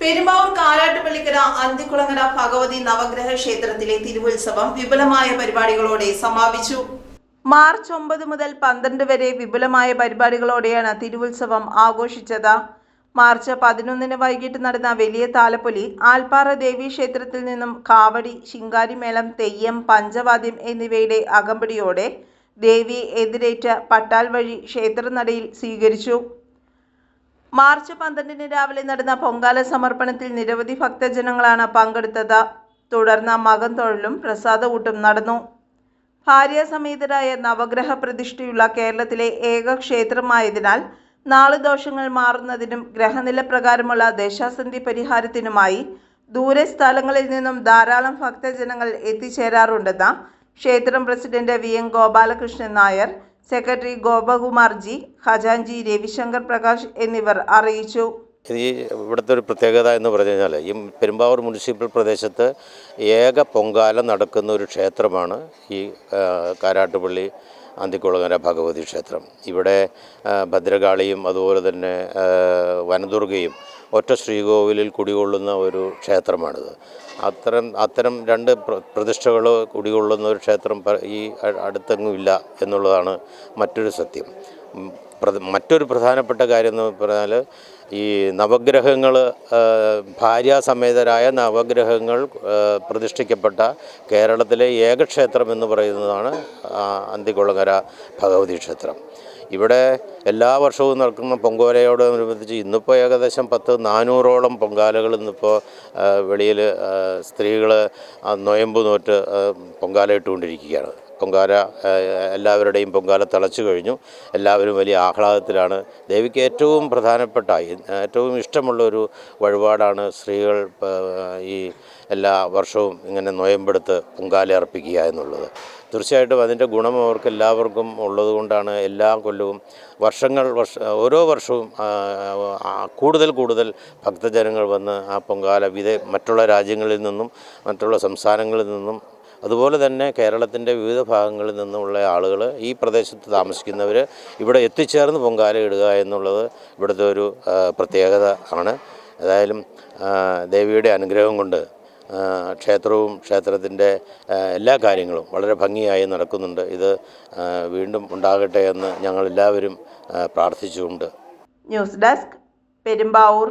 പെരുമ്പാവൂർ കാരാട്ടുപള്ളിക്കര അന്തിക്കുളങ്ങര ഭഗവതി നവഗ്രഹ ക്ഷേത്രത്തിലെ തിരുവുത്സവം വിപുലമായ പരിപാടികളോടെ സമാപിച്ചു. മാർച്ച് ഒമ്പത് മുതൽ പന്ത്രണ്ട് വരെ വിപുലമായ പരിപാടികളോടെയാണ് തിരുവുത്സവം ആഘോഷിച്ചത്. മാർച്ച് പതിനൊന്നിന് വൈകിട്ട് നടന്ന വലിയ താലപ്പൊലി ആൽപ്പാറ ദേവി ക്ഷേത്രത്തിൽ നിന്നും കാവടി ശിങ്കാരിമേളം തെയ്യം പഞ്ചവാദ്യം എന്നിവയുടെ അകമ്പടിയോടെ ദേവിയെ എതിരേറ്റ് പട്ടാൽ വഴി ക്ഷേത്രനടയിൽ സ്വീകരിച്ചു. മാർച്ച് പന്ത്രണ്ടിന് രാവിലെ നടന്ന പൊങ്കാല സമർപ്പണത്തിൽ നിരവധി ഭക്തജനങ്ങളാണ് പങ്കെടുത്തത്. തുടർന്ന് മകൻ തൊഴിലും പ്രസാദകൂട്ടും നടന്നു. ഭാര്യാസമേതരായ നവഗ്രഹ പ്രതിഷ്ഠയുള്ള കേരളത്തിലെ ഏക ക്ഷേത്രമായതിനാൽ നാളുദോഷങ്ങൾ മാറുന്നതിനും ഗ്രഹനില പ്രകാരമുള്ള ദശാസന്ധി പരിഹാരത്തിനുമായി ദൂരെ സ്ഥലങ്ങളിൽ നിന്നും ധാരാളം ഭക്തജനങ്ങൾ എത്തിച്ചേരാറുണ്ടെന്ന് ക്ഷേത്രം president V N Gopalakrishnan Nair secretary Gopakumar G ഖജാൻജി Ravishankar Prakash എന്നിവർ അറിയിച്ചു. ഈ ഇവിടുത്തെ ഒരു പ്രത്യേകത എന്ന് പറഞ്ഞു കഴിഞ്ഞാൽ ഈ പെരുമ്പാവൂർ മുനിസിപ്പൽ പ്രദേശത്ത് ഏക പൊങ്കാല നടക്കുന്ന ഒരു ക്ഷേത്രമാണ് ഈ കാരാട്ടുപള്ളി അന്തിക്കുളങ്ങര ഭഗവതി ക്ഷേത്രം. ഇവിടെ ഭദ്രകാളിയും അതുപോലെ തന്നെ വനദുർഗയും ഒറ്റ ശ്രീകോവിലിൽ കുടികൊള്ളുന്ന ഒരു ക്ഷേത്രമാണിത്. അത്തരം അത്തരം രണ്ട് പ്ര- പ്രതിഷ്ഠകൾ കുടികൊള്ളുന്ന ഒരു ക്ഷേത്രം ഈ അടുത്തെങ്ങും ഇല്ല എന്നുള്ളതാണ് മറ്റൊരു സത്യം. മറ്റൊരു പ്രധാനപ്പെട്ട കാര്യം എന്ന് പറഞ്ഞാൽ ഈ നവഗ്രഹങ്ങൾ ഭാര്യാസമേതരായ നവഗ്രഹങ്ങൾ പ്രതിഷ്ഠിക്കപ്പെട്ട കേരളത്തിലെ ഏക ക്ഷേത്രം എന്ന് പറയുന്നതാണ് അന്തികുളങ്ങര ഭഗവതി ക്ഷേത്രം. ഇവിടെ എല്ലാ വർഷവും നടക്കുന്ന പൊങ്കോലയോടനുബന്ധിച്ച് ഇന്നിപ്പോൾ ഏകദേശം പത്ത് നാനൂറോളം പൊങ്കാലകൾ ഇന്നിപ്പോൾ വെളിയിൽ സ്ത്രീകൾ നൊയമ്പ് നോറ്റ് ആ, പൊങ്കാല എല്ലാവരുടെയും പൊങ്കാല തിളച്ചു കഴിഞ്ഞു. എല്ലാവരും വലിയ ആഹ്ലാദത്തിലാണ്. ദേവിക്ക് ഏറ്റവും പ്രധാനപ്പെട്ട ഏറ്റവും ഇഷ്ടമുള്ള ഒരു വഴിപാടാണ് സ്ത്രീകൾ ഈ എല്ലാ വർഷവും ഇങ്ങനെ നൊയമ്പെടുത്ത് പൊങ്കാല അർപ്പിക്കുക എന്നുള്ളത്. തീർച്ചയായിട്ടും അതിന്റെ ഗുണം അവർക്ക് എല്ലാവർക്കും ഉള്ളതുകൊണ്ടാണ് എല്ലാ കൊല്ലവും വർഷങ്ങൾ വർഷ ഓരോ വർഷവും കൂടുതൽ കൂടുതൽ ഭക്തജനങ്ങൾ വന്ന് ആ പൊങ്കാല വിധ മറ്റുള്ള രാജ്യങ്ങളിൽ നിന്നും മറ്റുള്ള സംസ്ഥാനങ്ങളിൽ നിന്നും അതുപോലെ തന്നെ കേരളത്തിന്റെ വിവിധ ഭാഗങ്ങളിൽ നിന്നുമുള്ള ആളുകൾ ഈ പ്രദേശത്ത് താമസിക്കുന്നവർ ഇവിടെ എത്തിച്ചേർന്ന് പൊങ്കാല ഇടുക എന്നുള്ളത് ഇവിടുത്തെ ഒരു പ്രത്യേകത ആണ്. ഏതായാലും ദേവിയുടെ അനുഗ്രഹം കൊണ്ട് ക്ഷേത്രവും ക്ഷേത്രത്തിന്റെ എല്ലാ കാര്യങ്ങളും വളരെ ഭംഗിയായി നടക്കുന്നുണ്ട്. ഇത് വീണ്ടും ഉണ്ടാകട്ടെ എന്ന് ഞങ്ങളെല്ലാവരും പ്രാർത്ഥിച്ചുകൊണ്ട്. News desk Perumbavoor.